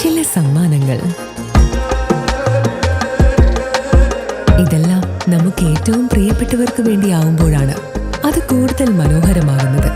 ചില സമ്മാനങ്ങൾ. ഇതെല്ലാം നമുക്ക് ഏറ്റവും പ്രിയപ്പെട്ടവർക്ക് വേണ്ടിയാവുമ്പോഴാണ് അത് കൂടുതൽ മനോഹരമാകുന്നത്.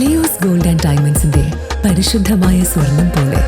ലിയോസ് ഗോൾഡ് ആൻഡ് ഡയമണ്ട്സിന്റെ പരിശുദ്ധമായ സ്വർണം പോലെ.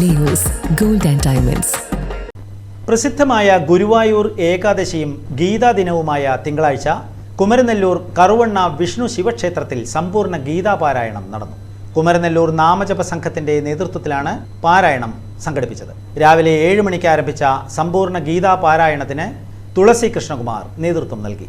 Leo's gold and diamonds. പ്രസിദ്ധമായ ഗുരുവായൂർ ഏകാദശിയും ഗീതാ ദിനവുമായ തിങ്കളാഴ്ച കുമരനെല്ലൂർ കറുവണ്ണ വിഷ്ണു ശിവക്ഷേത്രത്തിൽ സമ്പൂർണ ഗീതാപാരായണം നടന്നു. കുമരനെല്ലൂർ നാമജപ സംഘത്തിന്റെ നേതൃത്വത്തിലാണ് പാരായണം സംഘടിപ്പിച്ചത്. രാവിലെ ഏഴ് മണിക്ക് ആരംഭിച്ച സമ്പൂർണ ഗീതാ പാരായണത്തിന് തുളസി കൃഷ്ണകുമാർ നേതൃത്വം നൽകി.